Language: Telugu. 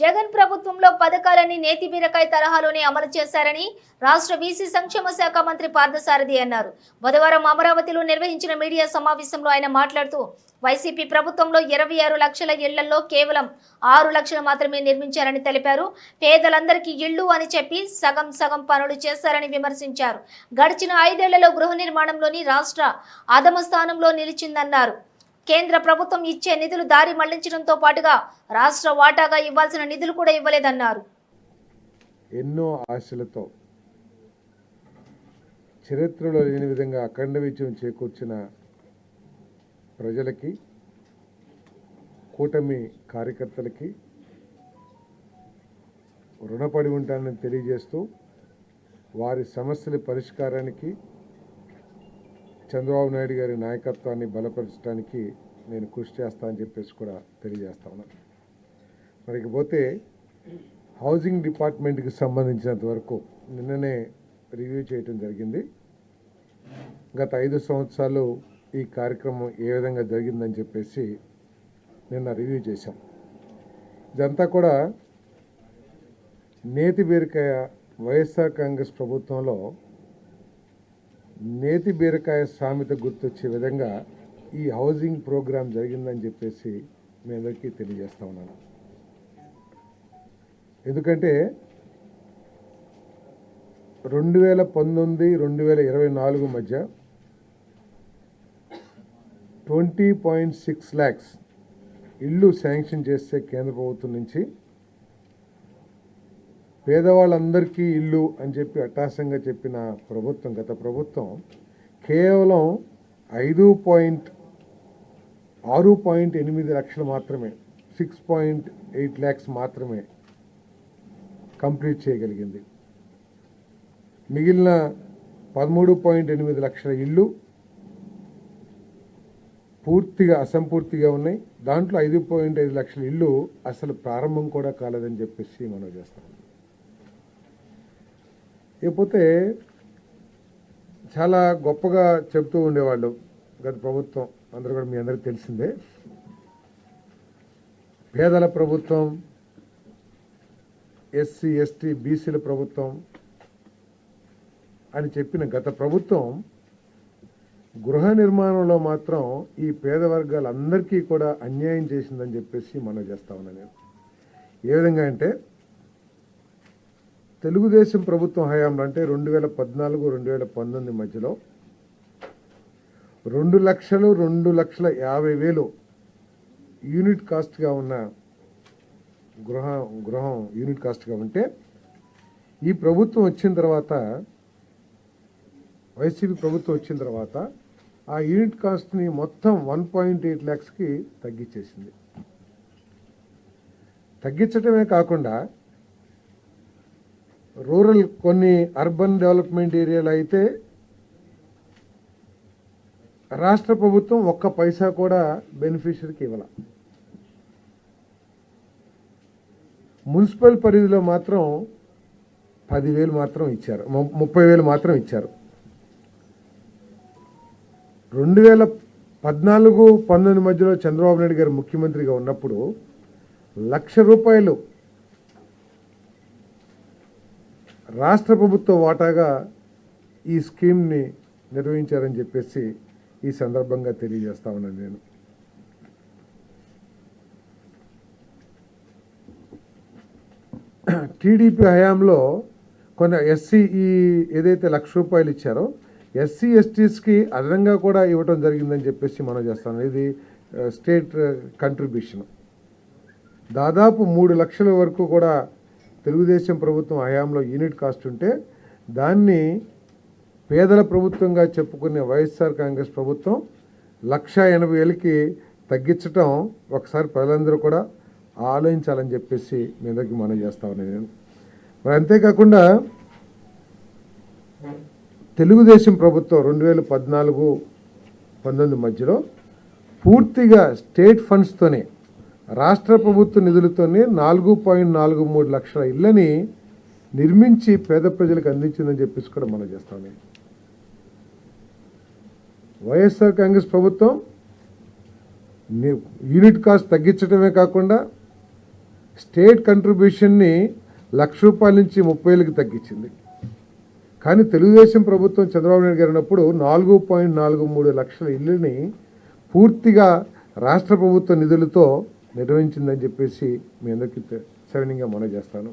జగన్ ప్రభుత్వంలో పథకాలన్నీ నేతి బీరకాయ తరహాలోనే అమలు చేశారని రాష్ట్ర బీసీ సంక్షేమ శాఖ మంత్రి పార్థసారథి అన్నారు. బుధవారం అమరావతిలో నిర్వహించిన మీడియా సమావేశంలో ఆయన మాట్లాడుతూ వైసీపీ ప్రభుత్వంలో ఇరవై ఆరు లక్షల ఇళ్ళలో కేవలం ఆరు లక్షలు మాత్రమే నిర్మించారని తెలిపారు. పేదలందరికీ ఇళ్ళు అని చెప్పి సగం సగం పనులు చేశారని విమర్శించారు. గడిచిన ఐదేళ్ళలో గృహ నిర్మాణంలోని రాష్ట్ర అధమ స్థానంలో నిలిచిందన్నారు. కేంద్ర ప్రభుత్వం ఇచ్చే నిధులు దారి మళ్ళించడంతో పాటుగా రాష్ట్ర వాటాగా ఇవ్వాల్సిన నిధులు కూడా ఇవ్వలేదన్నారు. ఎన్నో ఆశలతో చరిత్రలో లేని విధంగా అఖండ విజయం చేకూర్చిన ప్రజలకి కూటమి కార్యకర్తలకి రుణపడి ఉంటానని తెలియజేస్తూ వారి సమస్యల పరిష్కారానికి చంద్రబాబు నాయుడు గారి నాయకత్వాన్ని బలపరచడానికి నేను కృషి చేస్తా అని చెప్పేసి కూడా తెలియజేస్తా ఉన్నాను మరికి పోతే హౌసింగ్ డిపార్ట్మెంట్కి సంబంధించినంత వరకు నిన్ననే రివ్యూ చేయటం జరిగింది. గత ఐదు సంవత్సరాలు ఈ కార్యక్రమం ఏ విధంగా జరిగిందని చెప్పేసి నిన్న రివ్యూ చేశాం. ఇదంతా కూడా నేతి బీరకాయ వైఎస్ఆర్ కాంగ్రెస్ ప్రభుత్వంలో నేతి బీరకాయ సామెత గుర్తొచ్చే విధంగా ఈ హౌసింగ్ ప్రోగ్రాం జరిగిందని చెప్పేసి మీ అందరికీ తెలియజేస్తా ఉన్నాను. ఎందుకంటే రెండు వేల పంతొమ్మిది రెండు వేల ఇరవై నాలుగు మధ్య ట్వంటీ పాయింట్ సిక్స్ ల్యాక్స్ ఇల్లు శాంక్షన్ చేస్తే కేంద్ర ప్రభుత్వం నుంచి పేదవాళ్ళందరికీ ఇల్లు అని చెప్పి అట్టాసంగా చెప్పిన ప్రభుత్వం గత ప్రభుత్వం కేవలం ఐదు పాయింట్ ఆరు పాయింట్ ఎనిమిది లక్షలు మాత్రమే సిక్స్ పాయింట్ ఎయిట్ ల్యాక్స్ మాత్రమే కంప్లీట్ చేయగలిగింది. మిగిలిన పదమూడు పాయింట్ ఎనిమిది లక్షల ఇల్లు పూర్తిగా అసంపూర్తిగా ఉన్నాయి. దాంట్లో ఐదు పాయింట్ ఐదు లక్షల ఇల్లు అసలు ప్రారంభం కూడా కాలేదని చెప్పేసి మనం చేస్తాం. ఇకపోతే చాలా గొప్పగా చెబుతూ ఉండేవాళ్ళు గత ప్రభుత్వం. అందరూ కూడా మీ అందరికీ తెలిసిందే. పేదల ప్రభుత్వం ఎస్సీ ఎస్టీ బీసీల ప్రభుత్వం అని చెప్పిన గత ప్రభుత్వం గృహ నిర్మాణంలో మాత్రం ఈ పేద వర్గాలందరికీ కూడా అన్యాయం చేసిందని చెప్పేసి మనం చేస్తా ఉన్నా నేను. ఏ విధంగా అంటే తెలుగుదేశం ప్రభుత్వం హయాంలో అంటే రెండు వేల పద్నాలుగు రెండు వేల పంతొమ్మిది మధ్యలో రెండు లక్షలు రెండు లక్షల యాభై వేలు యూనిట్ కాస్ట్గా ఉన్న గృహ గృహం యూనిట్ కాస్ట్గా ఉంటే ఈ ప్రభుత్వం వచ్చిన తర్వాత వైసీపీ ప్రభుత్వం వచ్చిన తర్వాత ఆ యూనిట్ కాస్ట్ని మొత్తం వన్ పాయింట్ ఎయిట్ ల్యాక్స్కి తగ్గించేసింది. తగ్గించడమే కాకుండా రూరల్ కొన్ని అర్బన్ డెవలప్మెంట్ ఏరియాలో అయితే రాష్ట్ర ప్రభుత్వం ఒక్క పైసా కూడా బెనిఫిషరీకి ఇవ్వాల. మున్సిపల్ పరిధిలో మాత్రం పదివేలు మాత్రం ఇచ్చారు. ముప్పై వేలు మాత్రం ఇచ్చారు. రెండు వేల పద్నాలుగు పంతొమ్మిది మధ్యలో చంద్రబాబు నాయుడు గారు ముఖ్యమంత్రిగా ఉన్నప్పుడు లక్ష రూపాయలు రాష్ట్ర ప్రభుత్వ వాటాగా ఈ స్కీమ్ని నిర్వహించారని చెప్పేసి ఈ సందర్భంగా తెలియజేస్తా ఉన్నాను నేను. టీడీపీ హయాంలో కొన్ని ఎస్సీ ఈ ఏదైతే లక్ష రూపాయలు ఇచ్చారో ఎస్సీ ఎస్టీస్కి అదనంగా కూడా ఇవ్వటం జరిగిందని చెప్పేసి మనం చేస్తాం ఇది స్టేట్ కంట్రిబ్యూషన్. దాదాపు మూడు లక్షల వరకు కూడా తెలుగుదేశం ప్రభుత్వం హయాంలో యూనిట్ కాస్ట్ ఉంటే దాన్ని పేదల ప్రభుత్వంగా చెప్పుకునే వైఎస్ఆర్ కాంగ్రెస్ ప్రభుత్వం లక్ష ఎనభై వేలకి తగ్గించటం ఒకసారి ప్రజలందరూ కూడా ఆలోచించాలని చెప్పేసి మీ అందరికీ మనం చేస్తామని నేను. మరి అంతేకాకుండా తెలుగుదేశం ప్రభుత్వం రెండు వేల పద్నాలుగు పంతొమ్మిది మధ్యలో పూర్తిగా స్టేట్ ఫండ్స్తోనే రాష్ట్ర ప్రభుత్వ నిధులతోనే నాలుగు పాయింట్ నాలుగు మూడు లక్షల ఇళ్ళని నిర్మించి పేద ప్రజలకు అందించిందని చెప్పేసి కూడా మనం చేస్తాం వైఎస్ఆర్ కాంగ్రెస్ ప్రభుత్వం యూనిట్ కాస్ట్ తగ్గించడమే కాకుండా స్టేట్ కంట్రిబ్యూషన్ని లక్ష రూపాయల నుంచి ముప్పై వేలకు తగ్గించింది. కానీ తెలుగుదేశం ప్రభుత్వం చంద్రబాబు నాయుడు గారు ఉన్నప్పుడు నాలుగు పాయింట్ నాలుగు మూడు లక్షల ఇల్లుని పూర్తిగా రాష్ట్ర ప్రభుత్వ నిధులతో నిర్వహించిందని చెప్పేసి మీ అందరికీ సవినీయంగా మనం చేస్తాను.